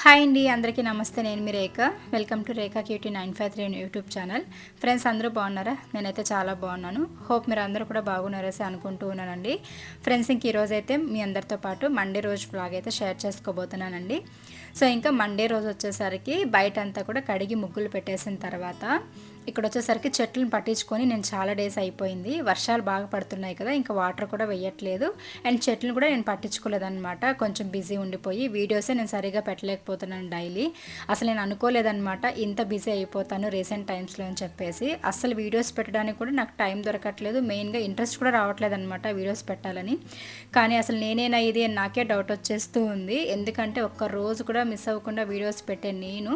Hi అండి అందరికీ నమస్తే. నేను మీ Rekha. Welcome to Rekha QT nine five three YouTube channel friends అందరూ బాగున్నారా? నేనైతే చాలా బాగున్నాను. హోప్ మీరు అందరూ కూడా బాగున్నారేసి అనుకుంటూ ఉన్నానండి. ఫ్రెండ్స్ ఇంక ఈరోజు అయితే మీ అందరితో పాటు మండే రోజు బ్లాగ్ అయితే షేర్ చేసుకోబోతున్నానండి. సో ఇంకా మండే రోజు వచ్చేసరికి బయట అంతా కూడా కడిగి ముగ్గులు పెట్టేసిన తర్వాత ఇక్కడ వచ్చేసరికి చెట్లను పట్టించుకొని నేను చాలా డేస్ అయిపోయింది. వర్షాలు బాగా పడుతున్నాయి కదా ఇంకా వాటర్ కూడా వేయట్లేదు అండ్ చెట్లను కూడా నేను పట్టించుకోలేదన్నమాట. కొంచెం బిజీ ఉండిపోయి వీడియోసే నేను సరిగా పెట్టలేకపోతున్నాను డైలీ. అసలు నేను అనుకోలేదన్నమాట ఇంత బిజీ అయిపోతాను రీసెంట్ టైమ్స్లో అని చెప్పేసి. అసలు వీడియోస్ పెట్టడానికి కూడా నాకు టైం దొరకట్లేదు. మెయిన్గా ఇంట్రెస్ట్ కూడా రావట్లేదు అనమాట వీడియోస్ పెట్టాలని. కానీ అసలు నేనేనా ఇది అని నాకే డౌట్ వచ్చేస్తూ ఉంది. ఎందుకంటే ఒక్క రోజు కూడా మిస్ అవ్వకుండా వీడియోస్ పెట్టే నేను.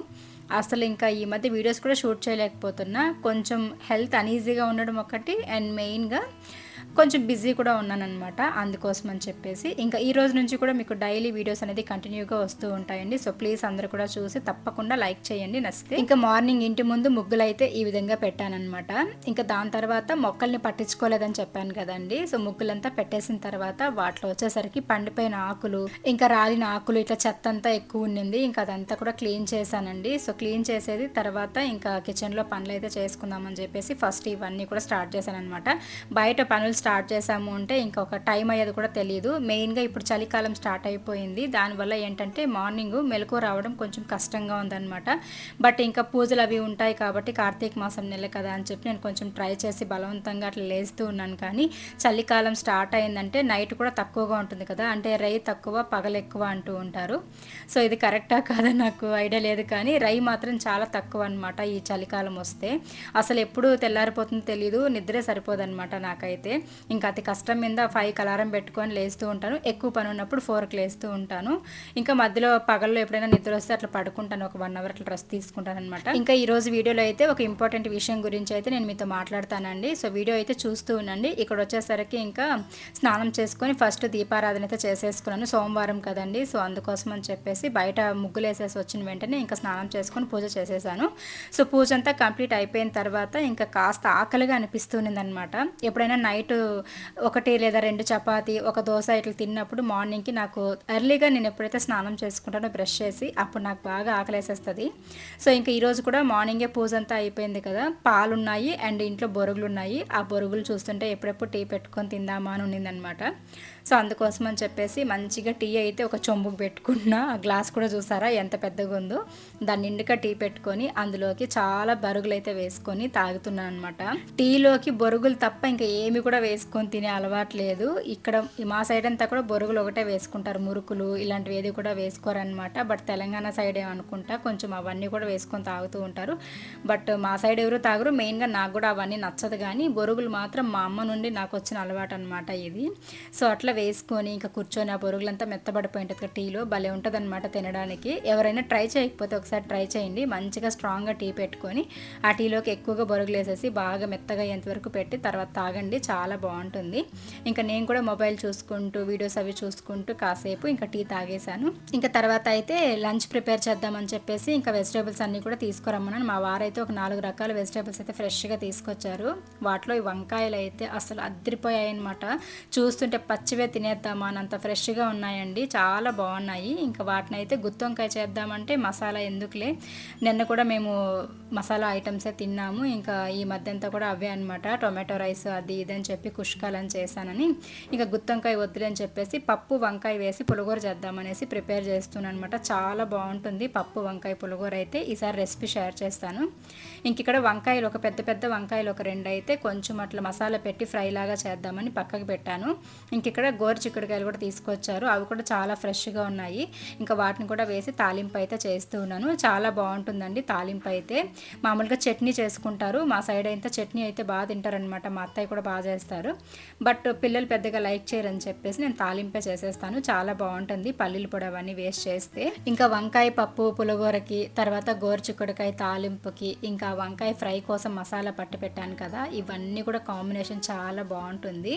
అసలు ఇంకా ఈ మధ్య వీడియోస్ కూడా షూట్ చేయలేకపోతున్నా. కొంచెం హెల్త్ అనీజీగా ఉండడం ఒకటి అండ్ మెయిన్గా కొంచెం బిజీ కూడా ఉన్నానన్నమాట. అందుకోసం అని చెప్పేసి ఇంకా ఈ రోజు నుంచి కూడా మీకు డైలీ వీడియోస్ అనేది కంటిన్యూగా వస్తూ ఉంటాయండి. సో ప్లీజ్ అందరూ కూడా చూసి తప్పకుండా లైక్ చేయండి నచ్చితే ఇంకా మార్నింగ్ ఇంటి ముందు ముగ్గులు అయితే ఈ విధంగా పెట్టానమాట ఇంకా దాని తర్వాత మొక్కల్ని పట్టించుకోలేదని చెప్పాను కదండి. సో ముగ్గులంతా పెట్టేసిన తర్వాత వాటిలో వచ్చేసరికి పండిపోయిన ఆకులు ఇంకా రాలిన ఆకులు ఇట్లా చెత్త అంతా ఎక్కువ ఉండింది. ఇంకా అదంతా కూడా క్లీన్ చేశానండి. సో క్లీన్ చేసేది తర్వాత ఇంకా కిచెన్లో పనులు అయితే చేసుకుందామని చెప్పేసి ఫస్ట్ ఇవన్నీ కూడా స్టార్ట్ చేశాను అనమాట బయట పనులు స్టార్ట్ చేసాము అంటే ఇంకొక టైం అయ్యేది కూడా తెలియదు మెయిన్గా ఇప్పుడు చలికాలం స్టార్ట్ అయిపోయింది. దానివల్ల ఏంటంటే మార్నింగ్ మెలకు రావడం కొంచెం కష్టంగా ఉందన్నమాట. బట్ ఇంకా పూజలు అవి ఉంటాయి కాబట్టి కార్తీక మాసం నెల కదా అని చెప్పి నేను కొంచెం ట్రై చేసి బలవంతంగా అట్లా లేస్తూ ఉన్నాను. కానీ చలికాలం స్టార్ట్ అయిందంటే నైట్ కూడా తక్కువగా ఉంటుంది కదా. అంటే రై తక్కువ పగలు ఎక్కువ అంటూ ఉంటారు. సో ఇది కరెక్టా కాదా నాకు ఐడియా లేదు. కానీ రై మాత్రం చాలా తక్కువ అనమాట ఈ చలికాలం వస్తే. అసలు ఎప్పుడు తెల్లారిపోతుందో తెలియదు నిద్రే సరిపోదన్నమాట నాకైతే. ఇంకా అతి కష్టం మీద ఫైవ్ అలారం పెట్టుకొని లేస్తూ ఉంటాను. ఎక్కువ పని ఉన్నప్పుడు ఫోర్కి లేస్తూ ఉంటాను. ఇంకా మధ్యలో పగల్లో ఎప్పుడైనా నిద్ర వస్తే అట్లా పడుకుంటాను. ఒక వన్ అవర్ అట్లా రెస్ట్ తీసుకుంటాను అనమాట ఇంకా ఈ రోజు వీడియోలో అయితే ఒక ఇంపార్టెంట్ విషయం గురించి అయితే నేను మీతో మాట్లాడతానండి. సో వీడియో అయితే చూస్తూ ఉండండి. ఇక్కడ వచ్చేసరికి ఇంకా స్నానం చేసుకొని ఫస్ట్ దీపారాధన అయితే చేసేసుకున్నాను. సోమవారం కదండి. సో అందుకోసం అని చెప్పేసి బయట ముగ్గులు వేసేసి వచ్చిన వెంటనే ఇంకా స్నానం చేసుకొని పూజ చేసేసాను. సో పూజ అంతా కంప్లీట్ అయిపోయిన తర్వాత ఇంకా కాస్త ఆకలిగా అనిపిస్తూ అనమాట ఎప్పుడైనా నైట్ ఒకటి లేదా రెండు చపాతి ఒక దోశ ఇట్లా తిన్నప్పుడు మార్నింగ్కి నాకు ఎర్లీగా నేను ఎప్పుడైతే స్నానం చేసుకుంటానో బ్రష్ చేసి అప్పుడు నాకు బాగా ఆకలేసేస్తుంది. సో ఇంకా ఈరోజు కూడా మార్నింగే పూజ అంతా అయిపోయింది కదా పాలు ఉన్నాయి అండ్ ఇంట్లో బొరుగులు ఉన్నాయి ఆ బొరుగులు చూస్తుంటే ఎప్పుడెప్పుడు టీ పెట్టుకొని తిందామా అని ఉండిందనమాట సో అందుకోసం అని చెప్పేసి మంచిగా టీ అయితే ఒక చొంబుకు పెట్టుకున్న. ఆ గ్లాస్ కూడా చూసారా? ఎంత పెద్దగా ఉందో. దాన్ని నిండుగా టీ పెట్టుకొని అందులోకి చాలా బరుగులు అయితే వేసుకొని తాగుతున్నాను అనమాట టీలోకి బొరుగులు తప్ప ఇంకా ఏమి కూడా వేసుకొని తినే అలవాటు లేదు. ఇక్కడ మా సైడ్ అంతా కూడా బొరుగులు ఒకటే వేసుకుంటారు. మురుకులు ఇలాంటివి ఏది కూడా వేసుకోరనమాట బట్ తెలంగాణ సైడ్ ఏమనుకుంటా కొంచెం అవన్నీ కూడా వేసుకొని తాగుతూ ఉంటారు. బట్ మా సైడ్ ఎవరు తాగరు. మెయిన్గా నాకు కూడా అవన్నీ నచ్చదు. కానీ బొరుగులు మాత్రం మా అమ్మ నుండి నాకు వచ్చిన అలవాటు అనమాట ఇది. సో అట్లా వేసుకొని ఇంకా కూర్చొని ఆ బొరుగులంతా మెత్తబడిపోయి ఉంటుంది టీలో భలే ఉంటుంది అనమాట తినడానికి. ఎవరైనా ట్రై చేయకపోతే ఒకసారి ట్రై చేయండి. మంచిగా స్ట్రాంగ్గా టీ పెట్టుకొని ఆ టీలోకి ఎక్కువగా బొరుగులు వేసేసి బాగా మెత్తగా అయ్యేంతవరకు పెట్టి తర్వాత తాగండి. చాలా బాగుంటుంది. ఇంకా నేను కూడా మొబైల్ చూసుకుంటూ వీడియోస్ అవి చూసుకుంటూ కాసేపు ఇంకా టీ తాగేశాను. ఇంకా తర్వాత అయితే లంచ్ ప్రిపేర్ చేద్దామని చెప్పేసి ఇంకా వెజిటేబుల్స్ అన్నీ కూడా తీసుకురమ్మన్నాను. మా వారైతే ఒక నాలుగు రకాల వెజిటేబుల్స్ అయితే ఫ్రెష్గా తీసుకొచ్చారు. వాటిలో ఈ వంకాయలు అయితే అసలు అద్దరిపోయాయి అనమాట చూస్తుంటే పచ్చివే తినేద్దామా అనంత ఫ్రెష్గా ఉన్నాయండి. చాలా బాగున్నాయి. ఇంకా వాటిని అయితే గుత్తి వంకాయ చేద్దామంటే మసాలా ఎందుకులే? నిన్న కూడా మేము మసాలా ఐటమ్సే తిన్నాము. ఇంకా ఈ మధ్య అంతా కూడా అవే అనమాట టొమాటో రైస్ అది ఇది అని చెప్పి కుష్కాలని చేశానని. ఇంకా గుత్తొంకాయ వద్దులే అని చెప్పేసి పప్పు వంకాయ వేసి పులిగూర చేద్దామనేసి ప్రిపేర్ చేస్తున్నాను అనమాట చాలా బాగుంటుంది పప్పు వంకాయ పులిగూర అయితే. ఈసారి రెసిపీ షేర్ చేస్తాను. ఇంక ఇక్కడ వంకాయలు ఒక పెద్ద పెద్ద వంకాయలు ఒక రెండు అయితే కొంచెం అట్లా మసాలా పెట్టి ఫ్రై లాగా చేద్దామని పక్కకు పెట్టాను. ఇంక ఇక్కడ గోరు చిక్కుడుకాయలు కూడా తీసుకొచ్చారు. అవి కూడా చాలా ఫ్రెష్గా ఉన్నాయి. ఇంకా వాటిని కూడా వేసి తాలింపు అయితే చేస్తూ ఉన్నాను. చాలా బాగుంటుందండి తాలింపు అయితే. మామూలుగా చట్నీ చేసుకుంటారు. మా సైడ్ అయితే చట్నీ అయితే బాగా తింటారనమాట మా అత్తయ్య కూడా బాగా చేస్తారు. బట్ పిల్లలు పెద్దగా లైక్ చేయరని చెప్పేసి నేను తాలింపే చేసేస్తాను. చాలా బాగుంటుంది పల్లీలు పొడి అవన్నీ వేస్ట్ చేస్తే. ఇంకా వంకాయ పప్పు పులగూరకి తర్వాత గోరు చిక్కుడుకాయ తాలింపుకి ఇంకా వంకాయ ఫ్రై కోసం మసాలా పట్టి పెట్టాను కదా ఇవన్నీ కూడా కాంబినేషన్ చాలా బాగుంటుంది.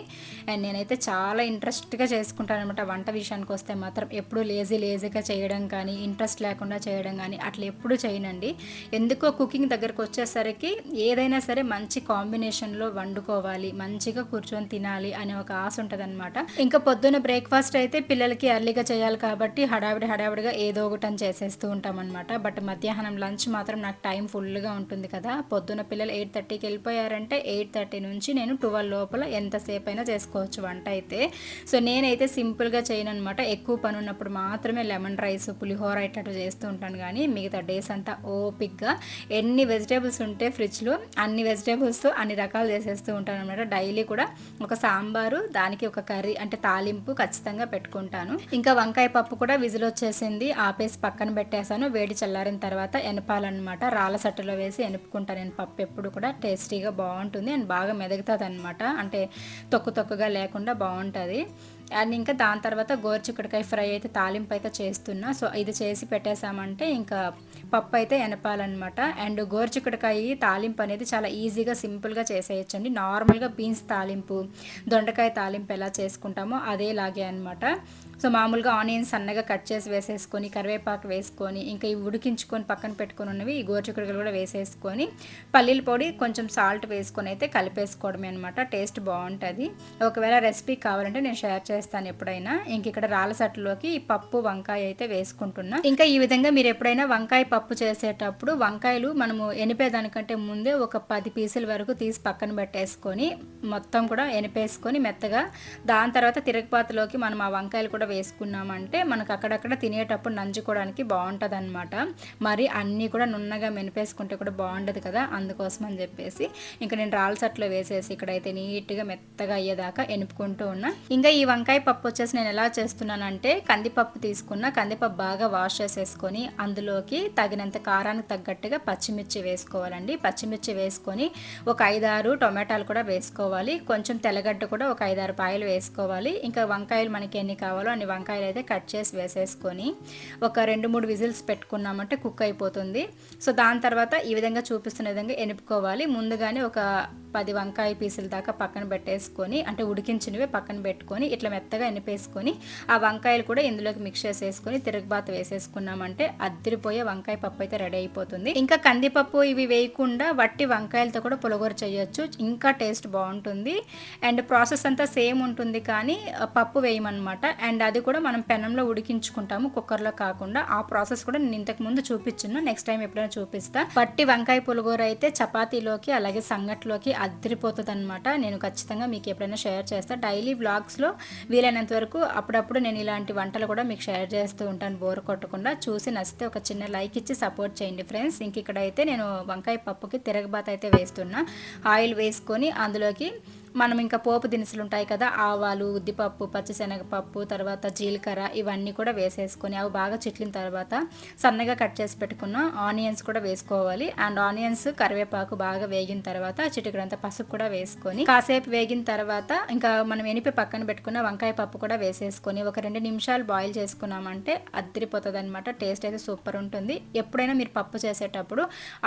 అండ్ నేనైతే చాలా ఇంట్రెస్ట్గా చేసుకుంటాను అనమాట వంట విషయానికి వస్తే మాత్రం ఎప్పుడు లేజీ లేజీగా చేయడం కానీ ఇంట్రెస్ట్ లేకుండా చేయడం కానీ అట్లా ఎప్పుడు చేయనండి. ఎందుకో కుకింగ్ కుకింగ్ దగ్గరకు వచ్చేసరికి ఏదైనా సరే మంచి కాంబినేషన్లో వండుకోవాలి మంచిగా కూర్చొని తినాలి అనే ఒక ఆశ ఉంటుంది అనమాట ఇంకా పొద్దున్న బ్రేక్ఫాస్ట్ అయితే పిల్లలకి ఎర్లీగా చేయాలి కాబట్టి హడావిడి హడావిడిగా ఏదో ఒకటి అని చేసేస్తూ ఉంటాం అనమాట బట్ మధ్యాహ్నం లంచ్ మాత్రం నాకు టైం ఫుల్గా ఉంటుంది కదా. పొద్దున్న పిల్లలు ఎయిట్ థర్టీకి వెళ్ళిపోయారంటే ఎయిట్ థర్టీ నుంచి నేను ట్వెల్వ్ లోపల ఎంతసేపు అయినా చేసుకోవచ్చు వంట అయితే. సో నేనైతే సింపుల్గా చేయను అనమాట ఎక్కువ పని ఉన్నప్పుడు మాత్రమే లెమన్ రైస్ పులిహోర ఇట్లా చేస్తూ ఉంటాను. కానీ మిగతా డేస్ అంతా ఓపిక్గా ఎన్ని వెజిటేబుల్స్ ఉంటే ఫ్రిడ్జ్లో అన్ని వెజిటేబుల్స్ అన్ని రకాలు చేసేస్తూ ఉంటాను అనమాట డైలీ కూడా ఒక సాంబారు దానికి ఒక కర్రీ అంటే తాలింపు ఖచ్చితంగా పెట్టుకుంటాను. ఇంకా వంకాయ పప్పు కూడా విజిల్ వచ్చేసింది ఆపేసి పక్కన పెట్టేశాను. వేడి చల్లారిన తర్వాత ఎనపాలన్నమాట. రాళ్ళ సట్టలో వేసి ఎనుపుకుంటాను నేను పప్పు ఎప్పుడు కూడా టేస్టీగా బాగుంటుంది అండ్ బాగా మెదుగుతుంది అనమాట అంటే తొక్కు తొక్కుగా లేకుండా బాగుంటుంది. అండ్ ఇంకా దాని తర్వాత గోరుచిక్కుడుకాయ ఫ్రై అయితే తాలింపు అయితే చేస్తున్నా. సో ఇది చేసి పెట్టేశామంటే ఇంకా పప్పు అయితే ఎనపాలన్నమాట. అండ్ గోరుచిక్కుడుకాయ తాలింపు అనేది చాలా ఈజీగా సింపుల్గా చేసేయచ్చండి. నార్మల్గా బీన్స్ తాలింపు దొండకాయ తాలింపు ఎలా చేసుకుంటామో అదేలాగే అనమాట సో మామూలుగా ఆనియన్స్ సన్నగా కట్ చేసి వేసేసుకొని కరివేపాకు వేసుకొని ఇంకా ఇవి ఉడికించుకొని పక్కన పెట్టుకొని ఉన్నవి ఈ గోరుచిక్కుడుకలు కూడా వేసేసుకొని పల్లీల పొడి కొంచెం సాల్ట్ వేసుకొని అయితే కలిపేసుకోవడమే అనమాట టేస్ట్ బాగుంటుంది. ఒకవేళ రెసిపీ కావాలంటే నేను షేర్ చేస్తాను ఎప్పుడైనా. ఇంక ఇక్కడ రాళ్ళసట్టులోకి పప్పు వంకాయ అయితే వేసుకుంటున్నా. ఇంకా ఈ విధంగా మీరు ఎప్పుడైనా వంకాయ పప్పు చేసేటప్పుడు వంకాయలు మనము ఎనిపేదానికంటే ముందే ఒక పది పీసుల వరకు తీసి పక్కన పెట్టేసుకొని మొత్తం కూడా ఎనిపేసుకొని మెత్తగా దాని తర్వాత తిరగపాతలోకి మనం ఆ వంకాయలు కూడా వేసుకున్నామంటే మనకు అక్కడక్కడ తినేటప్పుడు నంచుకోవడానికి బాగుంటుంది అనమాట మరి అన్నీ కూడా నున్నగా మెనిపేసుకుంటే కూడా బాగుండదు కదా అందుకోసం అని చెప్పేసి ఇంకా నేను రాల్సట్లో వేసేసి ఇక్కడైతే నీట్గా మెత్తగా అయ్యేదాకా ఎనుపుకుంటూ ఉన్నా. ఇంకా ఈ వంకాయ పప్పు వచ్చేసి నేను ఎలా చేస్తున్నానంటే కందిపప్పు తీసుకున్న కందిపప్పు బాగా వాష్ చేసేసుకొని అందులోకి తగినంత కారానికి తగ్గట్టుగా పచ్చిమిర్చి వేసుకోవాలండి. పచ్చిమిర్చి వేసుకొని ఒక ఐదారు టొమాటాలు కూడా వేసుకోవాలి. కొంచెం తెల్లగడ్డ కూడా ఒక ఐదారు పాయలు వేసుకోవాలి. ఇంకా వంకాయలు మనకి ఎన్ని కావాలో అన్ని వంకాయలు అయితే కట్ చేసి వేసేసుకొని ఒక రెండు మూడు విజిల్స్ పెట్టుకున్నామంటే కుక్ అయిపోతుంది. సో దాని తర్వాత ఈ విధంగా చూపిస్తున్న విధంగా ఎనుపుకోవాలి. ముందుగానే ఒక పది వంకాయ పీసుల దాకా పక్కన పెట్టేసుకొని అంటే ఉడికించినవి పక్కన పెట్టుకొని ఇట్లా మెత్తగా ఎనిపేసుకొని ఆ వంకాయలు కూడా ఇందులోకి మిక్స్ చేసేసుకొని తిరగబాత వేసేసుకున్నామంటే అద్దరిపోయే వంకాయ పప్పు అయితే రెడీ అయిపోతుంది. ఇంకా కందిపప్పు ఇవి వేయకుండా వట్టి వంకాయలతో కూడా పులగూర చేయొచ్చు. ఇంకా టేస్ట్ బాగుంటుంది. అండ్ ప్రాసెస్ అంతా సేమ్ ఉంటుంది కానీ పప్పు వేయమన్నమాట. అండ్ అది కూడా మనం పెనంలో ఉడికించుకుంటాము కుక్కర్లో కాకుండా. ఆ ప్రాసెస్ కూడా నేను ఇంతకు ముందు చూపించును నెక్స్ట్ టైం ఎప్పుడైనా చూపిస్తా. వట్టి వంకాయ పులగూర అయితే చపాతీలోకి అలాగే సంగట్లోకి అద్దరిపోతుంది అనమాట నేను ఖచ్చితంగా మీకు ఎప్పుడైనా షేర్ చేస్తాను డైలీ వ్లాగ్స్లో వీలైనంత వరకు అప్పుడప్పుడు నేను ఇలాంటి వంటలు కూడా మీకు షేర్ చేస్తూ ఉంటాను. బోర్ కొట్టకుండా చూసి నచ్చితే ఒక చిన్న లైక్ ఇచ్చి సపోర్ట్ చేయండి ఫ్రెండ్స్. ఇంక ఇక్కడైతే నేను వంకాయ పప్పుకి తిరగబాత అయితే వేస్తున్నా. ఆయిల్ వేసుకొని అందులోకి మనం ఇంకా పోపు దినుసులు ఉంటాయి కదా ఆవాలు ఉద్దిపప్పు పచ్చిశనగపప్పు తర్వాత జీలకర్ర ఇవన్నీ కూడా వేసేసుకొని అవి బాగా చిట్లిన తర్వాత సన్నగా కట్ చేసి పెట్టుకున్న ఆనియన్స్ కూడా వేసుకోవాలి. అండ్ ఆనియన్స్ కరివేపాకు బాగా వేగిన తర్వాత చిటికడంత పసుపు కూడా వేసుకొని కాసేపు వేగిన తర్వాత ఇంకా మనం ఎనిపి పక్కన పెట్టుకున్న వంకాయ పప్పు కూడా వేసేసుకొని ఒక రెండు నిమిషాలు బాయిల్ చేసుకున్నామంటే అద్దరిపోతుంది అనమాట టేస్ట్ అయితే సూపర్ ఉంటుంది. ఎప్పుడైనా మీరు పప్పు చేసేటప్పుడు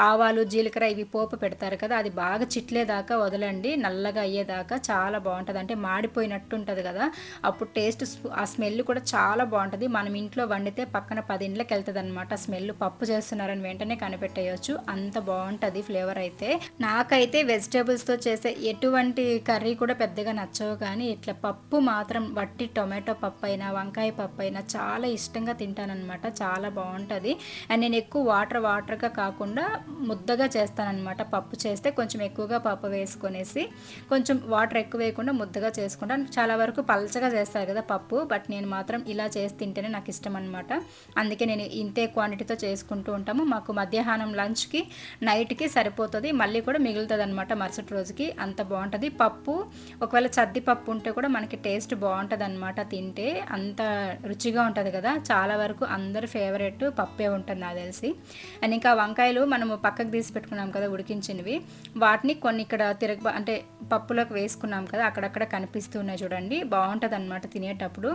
ఆవాలు జీలకర్ర ఇవి పోపు పెడతారు కదా అది బాగా చిట్లేదాకా వదలండి. నల్లగా అయ్యేదాకా దాకా చాలా బాగుంటుంది. అంటే మాడిపోయినట్టు ఉంటుంది కదా. అప్పుడు టేస్ట్ ఆ స్మెల్ కూడా చాలా బాగుంటుంది. మనం ఇంట్లో వండితే పక్కన పది ఇంట్లోకి వెళ్తుంది అనమాట స్మెల్ పప్పు చేస్తున్నారని వెంటనే కనిపెట్టేయచ్చు. అంత బాగుంటుంది ఫ్లేవర్ అయితే. నాకైతే వెజిటేబుల్స్తో చేసే ఎటువంటి కర్రీ కూడా పెద్దగా నచ్చవు కానీ ఇట్లా పప్పు మాత్రం వట్టి టొమాటో పప్పు అయినా వంకాయ పప్పు అయినా చాలా ఇష్టంగా తింటానమాట చాలా బాగుంటుంది. అండ్ నేను ఎక్కువ వాటర్ వాటర్గా కాకుండా ముద్దగా చేస్తానన్నమాట. పప్పు చేస్తే కొంచెం ఎక్కువగా పప్పు వేసుకొనేసి కొంచెం వాటర్ ఎక్కువ వేయకుండా ముద్దగా చేసుకుంటాను చాలా వరకు పలచగా చేస్తారు కదా పప్పు బట్ నేను మాత్రం ఇలా చేసి తింటేనే నాకు ఇష్టం అనమాట అందుకే నేను ఇంతే క్వాంటిటీతో చేసుకుంటూ ఉంటాము. మాకు మధ్యాహ్నం లంచ్కి నైట్కి సరిపోతుంది. మళ్ళీ కూడా మిగులుతుంది అనమాట మరుసటి రోజుకి. అంత బాగుంటుంది. పప్పు ఒకవేళ చద్ది పప్పు ఉంటే కూడా మనకి టేస్ట్ బాగుంటుంది అనమాట తింటే. అంత రుచిగా ఉంటుంది కదా. చాలా వరకు అందరు ఫేవరెట్ పప్పే ఉంటుంది నాకు తెలిసి. అండ్ ఇంకా వంకాయలు మనము పక్కకు తీసి పెట్టుకున్నాం కదా ఉడికించినవి. వాటిని కొన్ని ఇక్కడ తిరగ అంటే పప్పులోకి వేసుకున్నాం కదా అక్కడక్కడ కనిపిస్తున్నాయి చూడండి. బాగుంటుంది అనమాట తినేటప్పుడు.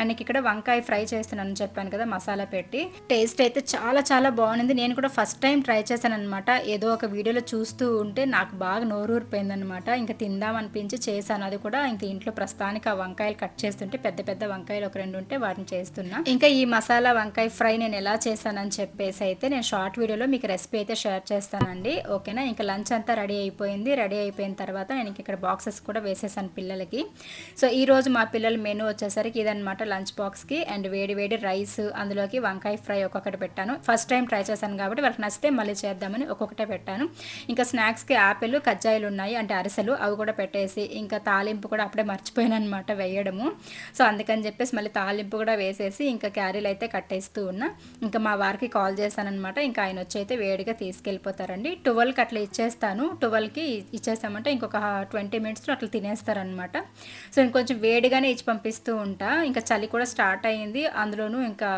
అండ్ ఇక్కడ వంకాయ ఫ్రై చేస్తున్నాను చెప్పాను కదా మసాలా పెట్టి. టేస్ట్ అయితే చాలా చాలా బాగుంది. నేను కూడా ఫస్ట్ టైం ట్రై చేశాను అనమాట ఏదో ఒక వీడియోలో చూస్తూ ఉంటే నాకు బాగా నోరూరిపోయింది అనమాట ఇంకా తిందాం అనిపించి చేశాను. అది కూడా ఇంకా ఇంట్లో ప్రస్తుతానికి ఆ వంకాయలు కట్ చేస్తుంటే పెద్ద పెద్ద వంకాయలు ఒక రెండు ఉంటే వాటిని చేస్తున్నా. ఇంకా ఈ మసాలా వంకాయ ఫ్రై నేను ఎలా చేశానని చెప్పేసి అయితే నేను షార్ట్ వీడియోలో మీకు రెసిపీ అయితే షేర్ చేస్తానండి. ఓకేనా? ఇంకా లంచ్ అంతా రెడీ అయిపోయింది. రెడీ అయిపోయిన తర్వాత నేను ఇక్కడ బాక్స్ బాక్సెస్ కూడా వేసేసాను పిల్లలకి. సో ఈరోజు మా పిల్లల మెనూ వచ్చేసరికి ఇదనమాట లంచ్ బాక్స్కి అండ్ వేడి వేడి రైస్ అందులోకి వంకాయ ఫ్రై ఒక్కొక్కటి పెట్టాను. ఫస్ట్ టైం ట్రై చేశాను కాబట్టి వాళ్ళకి నచ్చితే మళ్ళీ చేద్దామని ఒక్కొక్కటే పెట్టాను. ఇంకా స్నాక్స్కి యాపిల్ కజ్జాయిలు ఉన్నాయి అంటే అరిసెలు అవి కూడా పెట్టేసి ఇంకా తాలింపు కూడా అప్పుడే మర్చిపోయాను అనమాట వేయడము. సో అందుకని చెప్పేసి మళ్ళీ తాలింపు కూడా వేసేసి ఇంకా క్యారీలు అయితే కట్టేస్తూ ఉన్నా. ఇంకా మా వారికి కాల్ చేశానమాట ఇంకా ఆయన వచ్చి అయితే వేడిగా తీసుకెళ్ళిపోతారండి. ట్వెల్వ్కి అట్లా ఇచ్చేస్తాను. ట్వెల్వ్కి ఇచ్చేస్తామంటే ఇంకొక ట్వంటీ మినిట్స్లో అట్లా తినేస్తారనమాట సో ఇంకొంచెం వేడిగానే ఇచ్చి పంపిస్తూ ఉంటా. ఇంకా చలి కూడా స్టార్ట్ అయ్యింది. అందులోనూ ఇంకా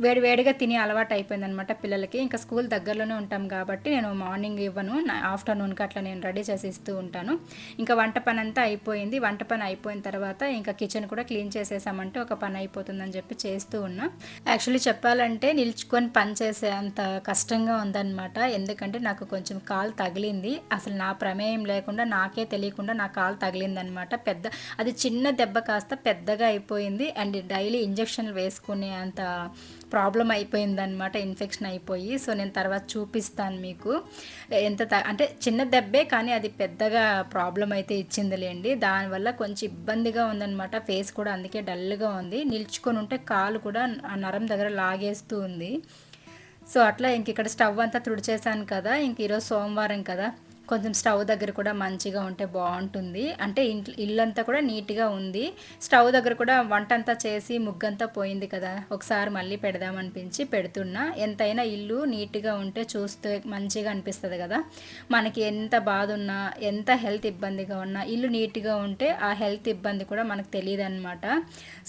వేడి వేడిగా తినే అలవాటు అయిపోయింది అనమాట పిల్లలకి. ఇంకా స్కూల్ దగ్గరలోనే ఉంటాం కాబట్టి నేను మార్నింగ్ ఇవ్వను. ఆఫ్టర్నూన్కి అట్లా నేను రెడీ చేసి ఇస్తూ ఉంటాను. ఇంకా వంట పని అంతా అయిపోయింది. వంట పని అయిపోయిన తర్వాత ఇంకా కిచెన్ కూడా క్లీన్ చేసేసామంటే ఒక పని అయిపోతుందని చెప్పి చేస్తూ ఉన్నా. యాక్చువల్లీ చెప్పాలంటే నిల్చుకొని పని చేసే అంత కష్టంగా ఉందన్నమాట. ఎందుకంటే నాకు కొంచెం కాలు తగిలింది. అసలు నా ప్రమేయం లేకుండా నాకే తెలియకుండా నా కాలు తగిలిందనమాట. పెద్ద అది చిన్న దెబ్బ కాస్త పెద్దగా అయిపోయింది. అండ్ డైలీ ఇంజక్షన్లు వేసుకునే అంత ప్రాబ్లం అయిపోయిందనమాట ఇన్ఫెక్షన్ అయిపోయి. సో నేను తర్వాత చూపిస్తాను మీకు. ఎంత అంటే చిన్న దెబ్బే కానీ అది పెద్దగా ప్రాబ్లం అయితే ఇచ్చిందిలేండి. దానివల్ల కొంచెం ఇబ్బందిగా ఉందనమాట. ఫేస్ కూడా అందుకే డల్గా ఉంది. నిల్చుకొని ఉంటే కాలు కూడా ఆ నరం దగ్గర లాగేస్తూ ఉంది. సో అట్లా ఇంక ఇక్కడ స్టవ్ అంతా తుడిచేసాను కదా. ఇంక ఈరోజు సోమవారం కదా. కొంచెం స్టవ్ దగ్గర కూడా మంచిగా ఉంటే బాగుంటుంది. అంటే ఇంట్లో ఇల్లంతా కూడా నీట్గా ఉంది. స్టవ్ దగ్గర కూడా వంట అంతా చేసి ముగ్గంతా పోయింది కదా. ఒకసారి మళ్ళీ పెడదామనిపించి పెడుతున్నా. ఎంతైనా ఇల్లు నీట్గా ఉంటే చూస్తే మంచిగా అనిపిస్తుంది కదా. మనకి ఎంత బాధ ఉన్నా ఎంత హెల్త్ ఇబ్బందిగా ఉన్నా ఇల్లు నీట్గా ఉంటే ఆ హెల్త్ ఇబ్బంది కూడా మనకు తెలియదు అనమాట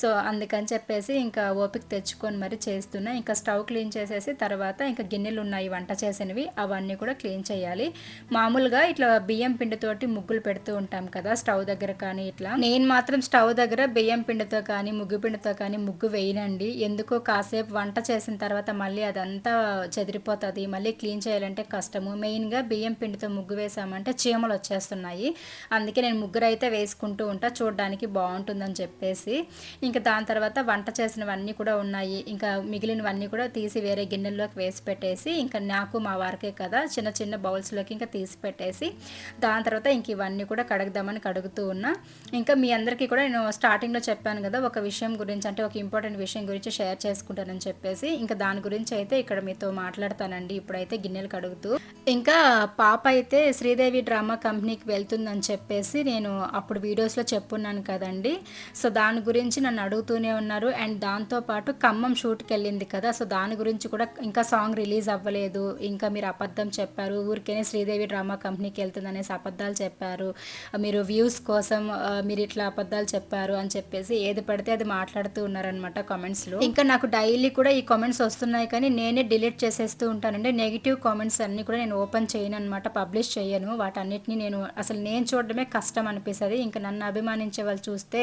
సో అందుకని చెప్పేసి ఇంకా ఓపిక తెచ్చుకొని మరి చేస్తున్నా. ఇంకా స్టవ్ క్లీన్ చేసేసి తర్వాత ఇంకా గిన్నెలు ఉన్నాయి వంట చేసినవి అవన్నీ కూడా క్లీన్ చేయాలి. మామూలు మామూలుగా ఇట్లా బియ్యం పిండితోటి ముగ్గులు పెడుతూ ఉంటాం కదా స్టవ్ దగ్గర కానీ ఇట్లా. నేను మాత్రం స్టవ్ దగ్గర బియ్యం పిండితో కానీ ముగ్గు పిండితో కానీ ముగ్గు వేయనండి. ఎందుకో కాసేపు వంట చేసిన తర్వాత మళ్ళీ అదంతా చెదిరిపోతుంది. మళ్ళీ క్లీన్ చేయాలంటే కష్టము. మెయిన్గా బియ్యం పిండితో ముగ్గు వేసామంటే చీమలు వచ్చేస్తున్నాయి. అందుకే నేను ముగ్గురు అయితే వేసుకుంటూ ఉంటా. చూడడానికి బాగుంటుందని చెప్పేసి. ఇంకా దాని తర్వాత వంట చేసినవన్నీ కూడా ఉన్నాయి. ఇంకా మిగిలినవన్నీ కూడా తీసి వేరే గిన్నెల్లోకి వేసి పెట్టేసి ఇంకా నాకు మా వారికే కదా చిన్న చిన్న బౌల్స్లోకి ఇంకా తీసి పెట్టేసి పెట్టేసి దాని తర్వాత ఇంక ఇవన్నీ కూడా కడుగుదామని కడుగుతూ ఉన్నా. ఇంకా మీ అందరికీ కూడా నేను స్టార్టింగ్లో చెప్పాను కదా ఒక విషయం గురించి అంటే ఒక ఇంపార్టెంట్ విషయం గురించి షేర్ చేసుకుంటానని చెప్పేసి ఇంకా దాని గురించి అయితే ఇక్కడ మీతో మాట్లాడతానండి. ఇప్పుడైతే గిన్నెలు కడుగుతూ ఇంకా పాప అయితే శ్రీదేవి డ్రామా కంపెనీకి వెళ్తుందని చెప్పేసి నేను అప్పుడు వీడియోస్లో చెప్పున్నాను కదండి. సో దాని గురించి నన్ను అడుగుతూనే ఉన్నారు. అండ్ దాంతోపాటు ఖమ్మం షూట్కి వెళ్ళింది కదా సో దాని గురించి కూడా ఇంకా సాంగ్ రిలీజ్ అవ్వలేదు. ఇంకా మీరు అబద్ధం చెప్పారు. ఊరికేనే శ్రీదేవి డ్రామా కంపెనీకి వెళ్తుంది అనేసి అబద్ధాలు చెప్పారు. మీరు వ్యూస్ కోసం మీరు ఇట్లా అబద్ధాలు చెప్పారు అని చెప్పేసి ఏది పడితే అది మాట్లాడుతూ ఉన్నారనమాట కామెంట్స్లో. ఇంకా నాకు డైలీ కూడా ఈ కామెంట్స్ వస్తున్నాయి కానీ నేనే డిలీట్ చేసేస్తూ ఉంటానండి. నెగిటివ్ కామెంట్స్ అన్ని కూడా నేను ఓపెన్ చేయను అనమాట పబ్లిష్ చేయను. వాటన్నిటిని నేను అసలు నేను చూడడమే కష్టం అనిపిస్తుంది. ఇంకా నన్ను అభిమానించే వాళ్ళు చూస్తే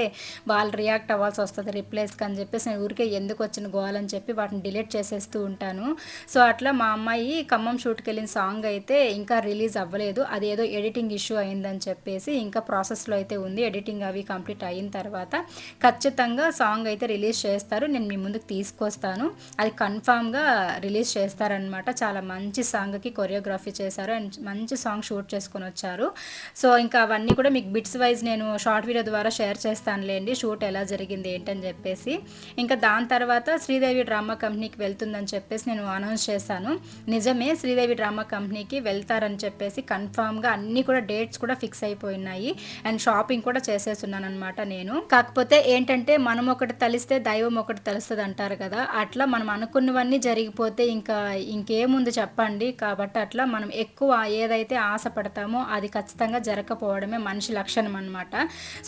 వాళ్ళు రియాక్ట్ అవ్వాల్సి వస్తుంది రిప్లేస్కి అని చెప్పేసి నేను ఊరికే ఎందుకు వచ్చిన గోవాలని చెప్పి వాటిని డిలీట్ చేసేస్తూ ఉంటాను. సో అట్లా మా అమ్మాయి ఖమ్మం షూట్కి వెళ్ళిన సాంగ్ అయితే ఇంకా రిలీజ్ అవ్వలేదు. అది ఏదో ఎడిటింగ్ ఇష్యూ అయిందని చెప్పేసి ఇంకా ప్రాసెస్లో అయితే ఉంది. ఎడిటింగ్ అవి కంప్లీట్ అయిన తర్వాత ఖచ్చితంగా సాంగ్ అయితే రిలీజ్ చేస్తారు. నేను మీ ముందుకు తీసుకొస్తాను. అది కన్ఫామ్గా రిలీజ్ చేస్తారనమాట చాలా మంచి సాంగ్కి కొరియోగ్రఫీ చేశారు అండ్ మంచి సాంగ్ షూట్ చేసుకొని వచ్చారు. సో ఇంకా అవన్నీ కూడా మీకు బిట్స్ వైజ్ నేను షార్ట్ వీడియో ద్వారా షేర్ చేస్తానులేండి షూట్ ఎలా జరిగింది ఏంటని చెప్పేసి. ఇంకా దాని తర్వాత శ్రీదేవి డ్రామా కంపెనీకి వెళ్తుందని చెప్పేసి నేను అనౌన్స్ చేశాను. నిజమే శ్రీదేవి డ్రామా కంపెనీకి వెళ్తారని చెప్పేసి కన్ఫామ్గా అన్నీ కూడా డేట్స్ కూడా ఫిక్స్ అయిపోయినాయి. అండ్ షాపింగ్ కూడా చేసేస్తున్నాను అనమాట నేను. కాకపోతే ఏంటంటే మనం ఒకటి తలిస్తే దైవం ఒకటి తెలుస్తుంది అంటారు కదా అట్లా మనం అనుకున్నవన్నీ జరిగిపోతే ఇంకా ఇంకేముంది చెప్పండి. కాబట్టి అట్లా మనం ఎక్కువ ఏదైతే ఆశపడతామో అది ఖచ్చితంగా జరగకపోవడమే మనిషి లక్షణం అనమాట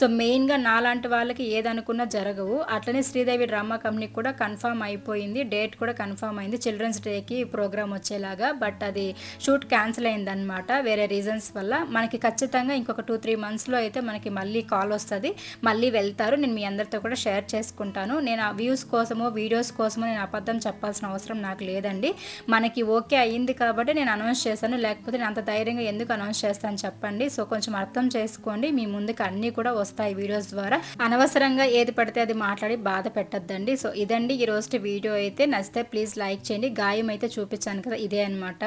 సో మెయిన్గా నాలాంటి వాళ్ళకి ఏదనుకున్నా జరగవు. అట్లనే శ్రీదేవి డ్రామా కంపెనీకి కూడా కన్ఫామ్ అయిపోయింది. డేట్ కూడా కన్ఫామ్ అయింది. చిల్డ్రన్స్ డేకి ప్రోగ్రామ్ వచ్చేలాగా. బట్ అది షూట్ క్యాన్సిల్ అయిందనమాట వేరే వేరే రీజన్స్ వల్ల. మనకి ఖచ్చితంగా ఇంకొక టూ త్రీ మంత్స్లో అయితే మనకి మళ్ళీ కాల్ వస్తుంది. మళ్ళీ వెళ్తారు. నేను మీ అందరితో కూడా షేర్ చేసుకుంటాను. నేను ఆ వ్యూస్ కోసమో వీడియోస్ కోసమో నేను అబద్ధం చెప్పాల్సిన అవసరం నాకు లేదండి. మనకి ఓకే అయ్యింది కాబట్టి నేను అనౌన్స్ చేశాను. లేకపోతే నేను అంత ధైర్యంగా ఎందుకు అనౌన్స్ చేస్తాను చెప్పండి. సో కొంచెం అర్థం చేసుకోండి. మీ ముందుకు అన్నీ కూడా వస్తాయి వీడియోస్ ద్వారా. అనవసరంగా ఏది పడితే అది మాట్లాడి బాధ పెట్టద్దండి. సో ఇదండి ఈ రోజు వీడియో అయితే. నచ్చితే ప్లీజ్ లైక్ చేయండి. గాయం అయితే చూపించాను కదా ఇదే అనమాట